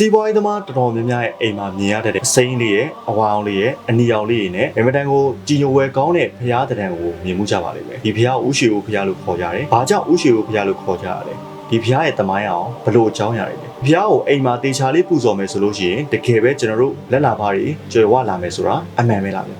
စီးပွားရေးသမားတော်တော်များများရဲ့အိမ်မှာမြင်ရတဲ့အစိမ်းလေးရဲ့အဝါအောင်လေးရဲ့အနီအောင်လေးရဲ့နဲ့အင်မတန်ကိုကြည်ညိုဝဲကောင်းတဲ့ဘုရားတံကိုမြင်မှုကြပါလိမ့်မယ်ဒီဘုရားကိုဥရှိကိုဘုရားလို့ခေါ်ကြတယ်ဘာကြောင့်ဥရှိကိုဘုရားလို့ခေါ်ကြရလဲဒီဘုရားရဲ့တမိုင်းအောင်ဘလို့အကြောင်းရရတယ်လဲဘုရားကိုအိမ်မှာတေချာလေးပူဇော်မယ်ဆိုလို့ရှိရင်တကယ်ပဲကျွန်တော်တို့လက်လာပါတွေကျွယ်ဝလာမယ်ဆိုတာအမှန်ပဲလားဗျ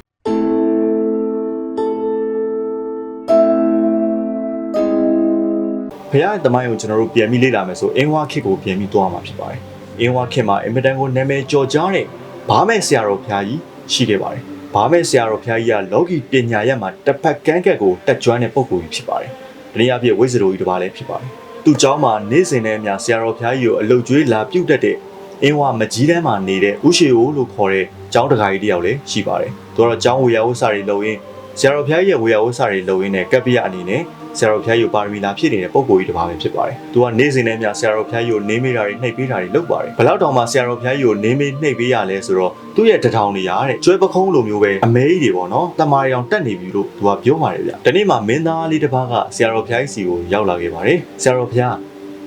ဘုရားရဲ့တမိုင်းကိုကျွန်တော်တို့ပြန်ပြီးလေ့လာမယ်ဆိုအင်းဝါခစ်ကိုပြန်ပြီးသွားမှာဖြစ်ပါတယ် အင်းဝါခစ်မှာအင်မတန်ကိုနာမည်ကျော်ကြားတဲ့ဘာမဲ့ဆရာတော်ဘုရားကြီးရှိခဲ့ပါတယ်ဘာမဲ့ဆရာတော်ဘုရားကြီးကလောကီပညာရက်မှာတစ်ဖက်ကန်းကက်ကိုတက်ကြွတဲ့ပုဂ္ဂိုလ်ကြီးဖြစ်ပါတယ်တနည်းအားဖြင့်ဝိဇ္ဇရိုကြီးတစ်ပါးလည်းဖြစ်ပါတယ်သူ့เจ้าမှာနေ့စဉ်နဲ့အမျှဆရာတော်ဘုရားကြီးကိုအလုတ်ကျွေးလာပြုတ်တတ်တဲ့အင်းဝါမကြီးတန်းမှာနေတဲ့ဥရှိအိုလို့ခေါ်တဲ့ကျောင်းတကာကြီးတယောက်လည်းရှိပါတယ်သူကတော့ကျောင်းဝေယဝဆာတွေလုပ်ရင်းဆရာတော်ဘုရားကြီးရဲ့ဝေယဝဆာတွေလုပ်ရင်းနဲ့ကပ္ပိယအနေနဲ့ ဆရာတော်ဘုရားကြီးကိုပါရမီလာဖြစ်နေတဲ့ပုံကိုယ်ကြီးတစ်ပါးပဲဖြစ်ပါတယ်။သူကနေ့စဉ်နဲ့အမျှဆရာတော်ဘုရားကြီးကိုနေမေးတာတွေနှိပ်ပေးတာတွေလုပ်ပါတယ်။ဘလောက်တောင်မှဆရာတော်ဘုရားကြီးကိုနေမေးနှိပ်ပေးရလဲဆိုတော့သူ့ရဲ့တထောင်နေရတဲ့ကျွဲပခုံးလိုမျိုးပဲအမဲကြီးတွေပေါ့နော်။တမာရီအောင်တက်နေပြီလို့သူကပြောပါတယ်ဗျ။ဒီနေ့မှမင်းသားလေးတစ်ပါးကဆရာတော်ဘုရားကြီးစီကိုရောက်လာခဲ့ပါတယ်။ဆရာတော်ဘုရား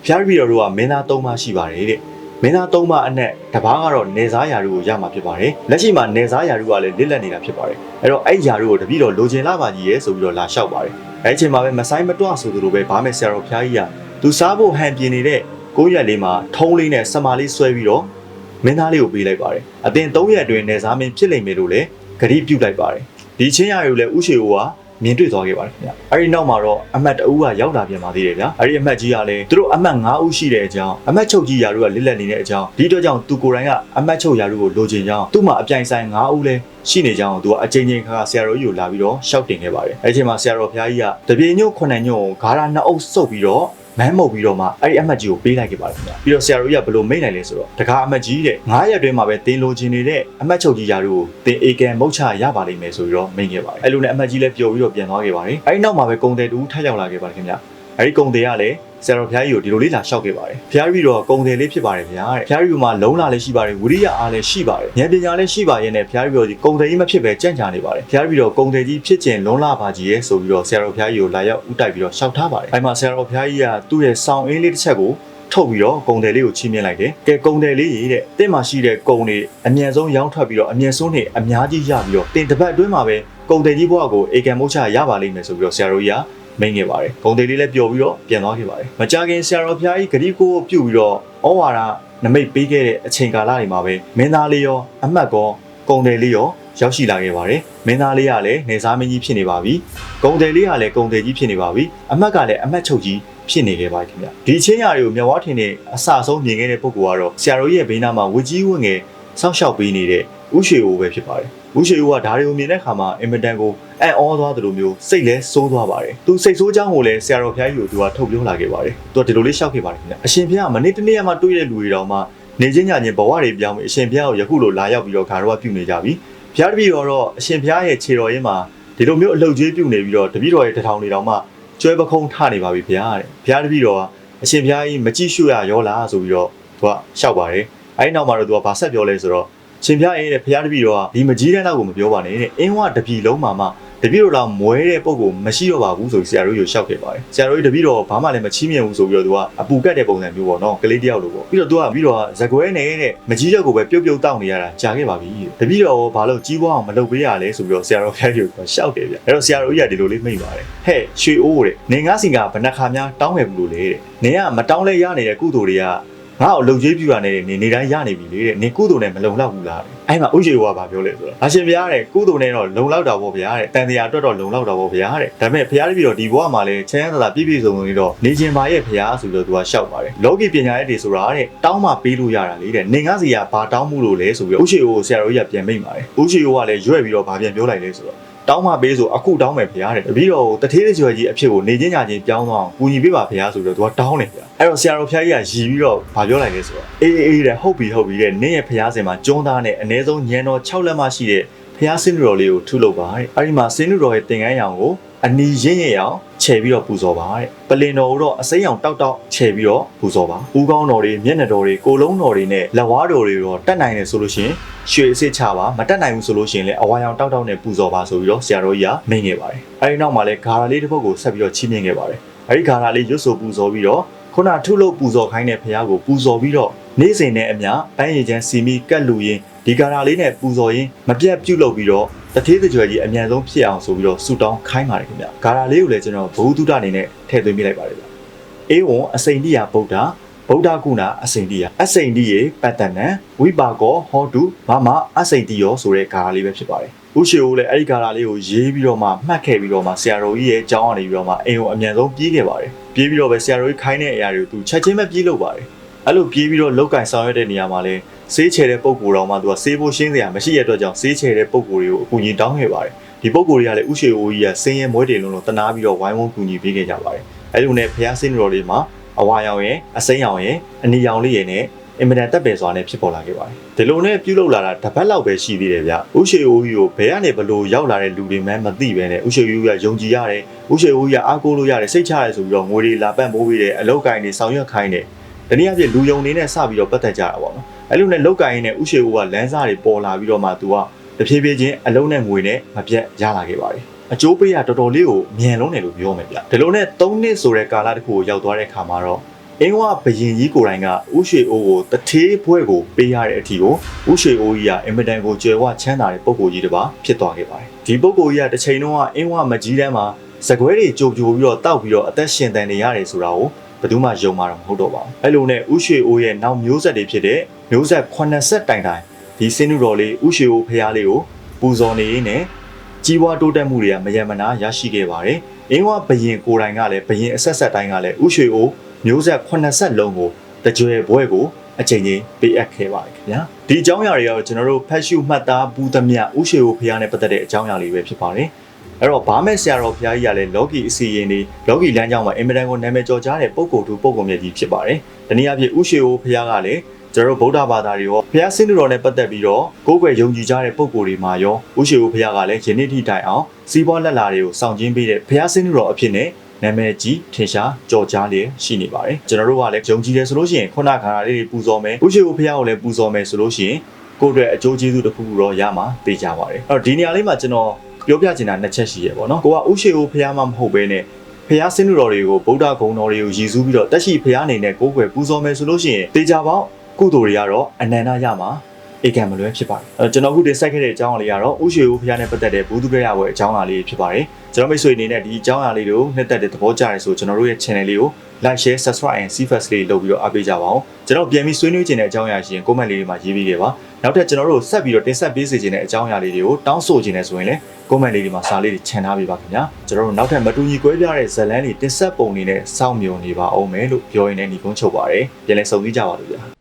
ဘုရားပြည်တော်တို့ကမင်းသား၃ပါးရှိပါတယ်တဲ့။ မင်းသား၃ပါးအနက်တစ်ပါးကတော့နေစားယာရုကိုရမှာဖြစ်ပါတယ်။လက်ရှိမှာနေစားယာရုကလည်းလစ်လက်နေတာဖြစ်ပါတယ်။အဲ့တော့အဲ့ယာရုကိုတပည့်တော်လိုချင်လာပါကြီးရဲ့ဆိုပြီးတော့လာလျှောက်ပါတယ်။အဲ့ဒီအချိန်မှာပဲမဆိုင်မတွဆိုသူလိုပဲဗားမယ်ဆရာတော်ဖျားကြီးကသူစားဖို့ဟန်ပြင်းနေတဲ့ကိုရက်လေးမှာထုံးလေးနဲ့စမာလေးဆွဲပြီးတော့မင်းသားလေးကိုပေးလိုက်ပါတယ်။အတင်၃ရက်အတွင်းနေစားမင်းဖြစ်လိမ့်မယ်လို့လည်းဂရိပြုလိုက်ပါတယ်။ဒီချင်းရာကိုလည်းဥရှိအိုက မြင်တွေ့သွားခဲ့ပါတယ်ခင်ဗျ။အဲဒီနောက်မှာတော့အမတ်တအူးကရောက်လာပြန်ပါသေးတယ်ဗျာ။အဲဒီအမတ်ကြီးကလည်းသူတို့အမတ်9ဦးရှိတဲ့အကြောင်းအမတ်ချုပ်ကြီးယာတို့ကလစ်လက်နေတဲ့အကြောင်းဒီအတွက်ကြောင့်သူကိုယ်တိုင်ကအမတ်ချုပ်ယာတို့ကိုလိုချင်ကြောင်းသူ့မှာအပြိုင်ဆိုင်9ဦးလဲရှိနေကြောင်းသူကအချိန်ချင်းခါခါဆရာတော်ကြီးကိုလာပြီးတော့ရှောက်တင်ခဲ့ပါတယ်။အဲဒီအချိန်မှာဆရာတော်ဘုရားကြီးကတပြေညို့ခုနှစ်ညို့ကိုဂါရာနှစ်အုပ်စုပ်ပြီးတော့ မမ်းမုတ်ပြီးတော့မှအဲ့ဒီအမတ်ကြီးကိုပေးလိုက်ခဲ့ပါတယ်ခင်ဗျပြီးတော့ဆရာတော်ကြီးကဘလို့မိတ်နိုင်လဲဆိုတော့တကားအမတ်ကြီးတဲ့9ရက်အတွင်းမှာပဲတင်းလိုချင်နေတဲ့အမတ်ချုပ်ကြီးယာတို့ကိုတင်းအေကန်မုတ်ချရပါလိမ့်မယ်ဆိုပြီးတော့မိတ်ခဲ့ပါတယ်အဲ့လိုနဲ့အမတ်ကြီးလည်းပျော်ပြီးတော့ပြန်သွားခဲ့ပါတယ်အဲ့ဒီနောက်မှာပဲကုံတယ်တူထပ်ရောက်လာခဲ့ပါတယ်ခင်ဗျ အဲ့ဒီကုံတယ်ကလည်းဆရာတော်ဘုရားကြီးကိုဒီလိုလေးလာလျှောက်ခဲ့ပါတယ်ဘုရားကြီးတော့ကုံတယ်လေးဖြစ်ပါတယ်ဗျာတဲ့ဘုရားကြီးကမှလုံလာလည်းရှိပါတယ်ဝိရိယအားလည်းရှိပါတယ်ဉာဏ်ပညာလည်းရှိပါရဲ့နဲ့ဘုရားကြီးတို့ဒီကုံတယ်ကြီးမဖြစ်ပဲကြံ့ကြာနေပါတယ်ဘုရားကြီးတော့ကုံတယ်ကြီးဖြစ်ခြင်းလုံလာပါကြီးရဲ့ဆိုပြီးတော့ဆရာတော်ဘုရားကြီးကိုလာရောက်ဥတိုက်ပြီးတော့လျှောက်ထားပါတယ်အဲ့မှာဆရာတော်ဘုရားကြီးကသူ့ရဲ့စောင်းအင်းလေးတစ်ချက်ကိုထုတ်ပြီးတော့ကုံတယ်လေးကိုချီးမြှင့်လိုက်တယ်။ကဲကုံတယ်လေးရေတဲ့တင့်မှာရှိတဲ့ကုံတွေအမြန်ဆုံးရောင်းထွက်ပြီးတော့အမြန်ဆုံးနေအများကြီးရပြီးတော့တင်တစ်ပတ်အတွင်းမှာပဲကုံတယ်ကြီးဘွားကိုအေကန်မုတ်ချရပါလိမ့်မယ်ဆိုပြီးတော့ဆရာတော်ကြီးက မိန်ခဲ့ပါတယ်။ဂုံသေးလေးလည်းပျော်ပြီးတော့ပြန်သွားခဲ့ပါတယ်။မကြခင်ဆရာတော်ဘုရားကြီးဂရိကိုပြုတ်ပြီးတော့ဩဝါဒနမိတ်ပေးခဲ့တဲ့အချိန်ကာလတွေမှာပဲမင်းသားလေးရောအမတ်ကောဂုံသေးလေးရောရောက်ရှိလာခဲ့ပါတယ်။မင်းသားလေးကလည်းနေစားမင်းကြီးဖြစ်နေပါပြီ။ဂုံသေးလေးကလည်းဂုံသေးကြီးဖြစ်နေပါပြီ။အမတ်ကလည်းအမတ်ချုပ်ကြီးဖြစ်နေခဲ့ပါခင်ဗျ။ဒီချင်းရာတွေကိုမြတ်ဝါထင်နဲ့အစအဆုံးမြင်ခဲ့တဲ့ပုဂ္ဂိုလ်ကတော့ဆရာတော်ရဲ့ဘေးနားမှာဝကြီးဝင့်ငယ်စောင့်ရှောက်ပေးနေတဲ့ဥရှိအိုပဲဖြစ်ပါတယ်။ ဥရှိအိုကဒါတွေကိုမြင်တဲ့အခါမှာအင်မတန်ကိုအံ့ဩသွားတယ်လို့မျိုးစိတ်လဲစိုးသွားပါတယ်။သူစိတ်ဆိုးကြောင်းကိုလည်းဆရာတော်ဘုရားကြီးကိုသူကထုတ်ပြောလာခဲ့ပါတယ်။သူကဒီလိုလေးရှောက်ခဲ့ပါတယ်ခင်ဗျ။အရှင်ဘုရားမနေ့တနေ့မှတွေ့တဲ့လူတွေတောင်မှနေချင်းညချင်းဘဝတွေပြောင်းပြီးအရှင်ဘုရားကိုယခုလိုလာရောက်ပြီးတော့ခါတော့ပြုနေကြပြီ။ဘုရားတပည့်တော်တော့အရှင်ဘုရားရဲ့ခြေတော်ရင်းမှာဒီလိုမျိုးအလုတ်ကျွေးပြုနေပြီးတော့တပည့်တော်ရဲ့တထောင်တွေတောင်မှကျွဲပခုံးထနေပါပြီဘုရားတဲ့။ဘုရားတပည့်တော်ကအရှင်ဘုရားကြီးမကြည့်ရှုရရောလားဆိုပြီးတော့သူကရှောက်ပါတယ်။အဲဒီနောက်မှာတော့သူကဗာဆက်ပြောလဲဆိုတော့ ရှင်ဘုရားရဲ့ဘုရားတပည့်တော်ကဒီမကြီးတဲ့နောက်ကိုမပြောပါနဲ့တဲ့အင်းဝတပြီလုံးမှာမှတပည့်တော်တော့မွဲတဲ့ပုံကိုမရှိတော့ပါဘူးဆိုပြီးဆရာတို့ရရှောက်ခဲ့ပါတယ်ဆရာတို့တပည့်တော်ဘာမှလည်းမချီးမြှင့်ဘူးဆိုပြီးတော့သူကအပူကတ်တဲ့ပုံစံမျိုးပေါ့နော်ကလေးတယောက်လိုပေါ့ပြီးတော့သူကပြီးတော့ဇကွဲနေတဲ့မကြီးရက်ကိုပဲပြုတ်ပြုတ်တောက်နေရတာကြာခဲ့ပါပြီတပည့်တော်ဘာလို့ကြီးပွားအောင်မလုပ်ပေးရလဲဆိုပြီးတော့ဆရာတော်ဖျားကြီးကိုရှောက်တယ်ဗျအဲ့တော့ဆရာတို့ကြီးကဒီလိုလေးမိတ်ပါတယ်ဟဲ့ရွှေအိုးတဲ့နေငါးစင်ကဘဏ္ဍခါများတောင်းခဲ့ဘူးလို့လေတဲ့နေကမတောင်းလဲရနေတဲ့ကုသိုလ်တွေက ငါ့ကိုလုံကြီးပြူရနေနေနေတိုင်းရနေပြီလေတဲ့နေကုသိုလ်နဲ့မလုံလောက်ဘူးလားတဲ့အဲ့မှာဥယေဝါဘာပြောလဲဆိုတော့အရှင်ဘုရားတဲ့ကုသိုလ်နဲ့တော့လုံလောက်တာပေါ့ဗျာတဲ့တန်တရားအတွက်တော့လုံလောက်တာပေါ့ဗျာတဲ့ဒါပေမဲ့ဘုရားတပည့်တော်ဒီဘဝမှာလည်းချမ်းသာတာပြည့်ပြည့်စုံစုံလေးတော့နေခြင်းပါရဲ့ဘုရားဆိုပြီးတော့သူကရှောက်ပါတယ်လောကီပညာရဲ့တွေဆိုတာတဲ့တောင်းမှပေးလို့ရတာလေတဲ့နေငါစီကဘာတောင်းမှုလို့လဲဆိုပြီးတော့ဥယေဝါဆရာတော်ကြီးကပြန်မိတ်ပါတယ်ဥယေဝါကလည်းရွဲ့ပြီးတော့ဗာပြန်ပြောလိုက်လဲဆိုတော့တောင်းမှပေးဆိုအခုတောင်းမယ်ဘုရားတဲ့တပည့်တော်ကိုတထေးတကြွယ်ကြီးအဖြစ်ကိုနေချင်းညာချင်းပြောင်းသွားအောင်ကူညီပေးပါဘုရားဆိုပြီးတော့သူကတောင်းတယ်ဗျာအဲ့တော့ဆရာတော်ဘုရားကြီးကရည်ပြီးတော့ဗာပြောလိုက်လဲဆိုတော့အေးအေးအေးတဲ့ဟုတ်ပြီဟုတ်ပြီတဲ့နင်းရဲ့ဘုရားစင်မှာကျွန်းသားနဲ့အ ਨੇ ဆုံးညံတော်6လက်မရှိတဲ့ဘုရားစင်းတော်လေးကိုထုလုပ်ပါတဲ့အဲ့ဒီမှာစင်းတော်ရဲ့တင်ကန်းရောင်ကိုအနီရင့်ရင့်အောင် ခြယ်ပြီးတော့ပူဇော်ပါတဲ့ပလင်တော်ကိုတော့အစိမ်းအောင်တောက်တောက်ခြယ်ပြီးတော့ပူဇော်ပါဦးကောင်းတော်တွေမျက်နှာတော်တွေကိုလုံးတော်တွေနဲ့လက်ဝါးတော်တွေတော့တက်နိုင်တယ်ဆိုလို့ရှိရင်ရွှေအစ်စ်ချပါမတက်နိုင်ဘူးဆိုလို့ရှိရင်လည်းအဝါရောင်တောက်တောက်နဲ့ပူဇော်ပါဆိုပြီးတော့ဆရာတော်ကြီးကမိန့်ခဲ့ပါတယ်အဲဒီနောက်မှာလည်းဂါရာလေးတစ်ပုဒ်ကိုဆက်ပြီးတော့ချီးမြှင့်ခဲ့ပါတယ်အဲဒီဂါရာလေးရွတ်ဆိုပူဇော်ပြီးတော့ခုနထုလို့ပူဇော်ခိုင်းတဲ့ဘုရားကိုပူဇော်ပြီးတော့နေ့စဉ်နဲ့အမျှပန်းရည်ချမ်းစီမီကတ်လူရင်ဒီကာရာလေးနဲ့ပူဇော်ရင်မပြတ်ပြုတ်လုပ်ပြီးတော့ တထေးတကြွယ်ကြီးအမြန်ဆုံးဖြစ်အောင်ဆိုပြီးတော့ဆူတောင်းခိုင်းပါတယ်ခင်ဗျကာရာလေးကိုလည်းကျွန်တော်ဘုဟုတုဒအနေနဲ့ထည့်သွင်းပြလိုက်ပါတယ်ဗျအေဝံအစိန်တိယဗုဒ္ဓဗုဒ္ဓကုဏအစိန်တိယအစိန်တိယေပတ္တနံဝိပါကောဟောတုဘာမအစိန်တိယောဆိုတဲ့ကာရာလေးပဲဖြစ်ပါတယ်ဥရှိကိုလည်းအဲ့ဒီကာရာလေးကိုရေးပြီးတော့မှမှတ်ခဲ့ပြီးတော့မှဆရာတော်ကြီးရဲ့အကြောင်းအနေပြီးတော့မှအိမ်ကိုအမြန်ဆုံးပြေးခဲ့ပါတယ်ပြေးပြီးတော့ပဲဆရာတော်ကြီးခိုင်းတဲ့အရာတွေကိုသူချက်ချင်းပဲပြေးလုပ်ပါတယ်အဲ့လိုပြေးပြီးတော့လောက်ကင်ဆောင်ရွက်တဲ့နေရာမှာလဲ ဆေးချယ်တဲ့ပုံကိုယ်တော်မှသူကဆေးဖို့ရှင်းစရာမရှိတဲ့အတွက်ကြောင့်ဆေးချယ်တဲ့ပုံကိုယ်တွေကိုအကူအညီတောင်းခဲ့ပါတယ်ဒီပုံကိုယ်တွေကလည်းဥရှိအိုကြီးကဆင်းရဲမွဲတေလုံးလုံးတနာပြီးတော့ဝိုင်းဝန်းကူညီပေးခဲ့ကြပါတယ်အဲ့လိုနဲ့ဖះဆင်းတော်လေးမှာအဝါရောင်ရဲ့အစိမ်းရောင်ရဲ့အနီရောင်လေးရဲ့နဲ့အင်မတန်တက်ပယ်စွာနဲ့ဖြစ်ပေါ်လာခဲ့ပါတယ်ဒီလိုနဲ့ပြုလုပ်လာတာတစ်ပတ်လောက်ပဲရှိသေးတယ်ဗျဥရှိအိုကြီးကိုဘယ်ကနေဘလို့ရောက်လာတဲ့လူတွေမှမသိပဲနဲ့ဥရှိအိုကြီးကယုံကြည်ရတယ်ဥရှိအိုကြီးကအားကိုးလို့ရတယ်စိတ်ချရတယ်ဆိုပြီးတော့ငွေတွေလာပန့်မိုးပြီးတယ်အလောက်ကင်တွေဆောင်ရွက်ခိုင်းတယ်တနည်းအားဖြင့်လူယုံနေနဲ့စပြီးတော့ပတ်သက်ကြတာပေါ့နော် အဲ့လိုနဲ့လောက်ကင်ရင်းနဲ့ဥရှိဦးကလမ်းစားတွေပေါ်လာပြီးတော့မှသူကတဖြည်းဖြည်းချင်းအလုံးနဲ့ငွေနဲ့မပြတ်ရလာခဲ့ပါတယ်အကျိုးပေးရတော်တော်လေးကိုမြန်လုံးတယ်လို့ပြောမယ်ဗျဒီလိုနဲ့3နှစ်ဆိုတဲ့ကာလတစ်ခုကိုရောက်သွားတဲ့ခါမှာတော့အင်းဝဘရင်ကြီးကိုယ်တိုင်ကဥရှိအိုးကိုတထေးဘွဲကိုပေးရတဲ့အထီကိုဥရှိအိုးကြီးကအင်မတန်ကိုကြွယ်ဝချမ်းသာတဲ့ပုံကိုကြီးတစ်ပါးဖြစ်သွားခဲ့ပါတယ်ဒီပုံကိုကြီးကတစ်ချိန်လုံးကအင်းဝမကြီးတန်းမှာစကွဲတွေကြိုပြိုပြီးတော့တောက်ပြီးတော့အသက်ရှင်တန်နေရတယ်ဆိုတာကို ဘယ်သူမှယုံမှာတော့မဟုတ်တော့ပါဘူးအဲ့လိုနဲ့ဥရွှေအိုးရဲ့နောက်မျိုးဆက်တွေဖြစ်တဲ့မျိုးဆက်80တိုင်တိုင်ဒီစင်းနုတော်လေးဥရွှေအိုးဖျားလေးကိုပူဇော်နေရင်းနဲ့ကြီးပွားတိုးတက်မှုတွေကမယံမနာရရှိခဲ့ပါတယ်အင်းဝဘရင်ကိုယ်တိုင်ကလည်းဘရင်အဆက်ဆက်တိုင်းကလည်းဥရွှေအိုးမျိုးဆက်80လုံးကိုတကြွယ်ဘွဲကိုအချိန်ချင်းပေးအပ်ခဲ့ပါတယ်ခင်ဗျာဒီအကြောင်းအရာတွေကတော့ကျွန်တော်တို့ဖတ်ရှုမှတ်သားပူးသမျှဥရွှေအိုးဖျားနဲ့ပတ်သက်တဲ့အကြောင်းအရာလေးပဲဖြစ်ပါတယ် အဲ့တော့ဘာမဲ့ဆရာတော်ဘုရားကြီးကလည်းလောကီအစီရင်တွေလောကီလမ်းကြောင်းမှာအင်မတန်ကိုနာမည်ကျော်ကြားတဲ့ပုဂ္ဂိုလ်သူပုဂ္ဂိုလ်မြတ်ကြီးဖြစ်ပါတယ်။တနည်းအားဖြင့်ဥရှိအိုဘုရားကလည်းကျွန်တော်တို့ဗုဒ္ဓဘာသာတွေရောဘုရားဆင်းတုတော်နဲ့ပတ်သက်ပြီးတော့ကိုယ်ွယ်ယုံကြည်ကြတဲ့ပုဂ္ဂိုလ်တွေမှာရောဥရှိအိုဘုရားကလည်းယနေ့ထိတိုင်အောင်စီးပွားလက်လာတွေကိုစောင့်ကျင်းပေးတဲ့ဘုရားဆင်းတုတော်အဖြစ်နဲ့နာမည်ကြီးထင်ရှားကြော်ကြားလျက်ရှိနေပါတယ်။ကျွန်တော်တို့ကလည်းယုံကြည်တယ်ဆိုလို့ရှိရင်ခုနခါရာလေးတွေပူဇော်မယ်ဥရှိအိုဘုရားကိုလည်းပူဇော်မယ်ဆိုလို့ရှိရင်ကိုယ့်အတွက်အကျိုးကျေးဇူးတစ်ခုခုတော့ရမှာသိကြပါတယ်။အဲ့တော့ဒီနေရာလေးမှာကျွန်တော် ပြောပြချင်တာနှစ်ချက်ရှိရပေါ့နော်ကိုကဥရှိကိုဖះမှမဟုတ်ဘဲနဲ့ဖះစင်းလူတော်တွေကိုဗုဒ္ဓဂုံတော်တွေကိုရည်စူးပြီးတော့တက်ရှိဖះအနေနဲ့ကိုယ်ွယ်ပူဇော်မယ်ဆိုလို့ရှိရင်တေချာပေါင်းကုသိုလ်တွေကတော့အနန္တရမှာ ဧကံမလွဲဖြစ်ပါတယ်အဲကျွန်တော်အခုတင်ဆက်ခဲ့တဲ့အကြောင်းအရာလေးကတော့ဥရှိကိုဖះနဲ့ပတ်သက်တဲ့ဘုဒ္ဓရရဝဲအကြောင်းအရာလေးဖြစ်ပါတယ်ကျွန်တော်မိတ်ဆွေအနေနဲ့ဒီအကြောင်းအရာလေးကိုနှစ်သက်တဲ့သဘောကျတယ်ဆိုကျွန်တော်တို့ရဲ့ channel လေးကို like share subscribe and see first လေးလုပ်ပြီးတော့အားပေးကြပါအောင်ကျွန်တော်ပြန်ပြီးဆွေးနွေးချင်တဲ့အကြောင်းအရာရှိရင် comment လေးတွေမှာရေးပေးခဲ့ပါနောက်ထပ်ကျွန်တော်တို့ဆက်ပြီးတော့တင်ဆက်ပေးစေချင်တဲ့အကြောင်းအရာလေးတွေကိုတောင်းဆိုချင်တယ်ဆိုရင်လည်း comment လေးတွေမှာစာလေးတွေခြံထားပေးပါခင်ဗျာကျွန်တော်တို့နောက်ထပ်မတူညီကွဲပြားတဲ့ဇတ်လန်းတွေတင်ဆက်ပုံတွေနဲ့စောင့်မျှော်နေပါအောင်မယ်လို့ပြောရင်းနဲ့ညီကုန်းချုပ်ပါတယ်ပြန်လည်ဆုံစည်းကြပါလို့ဗျာ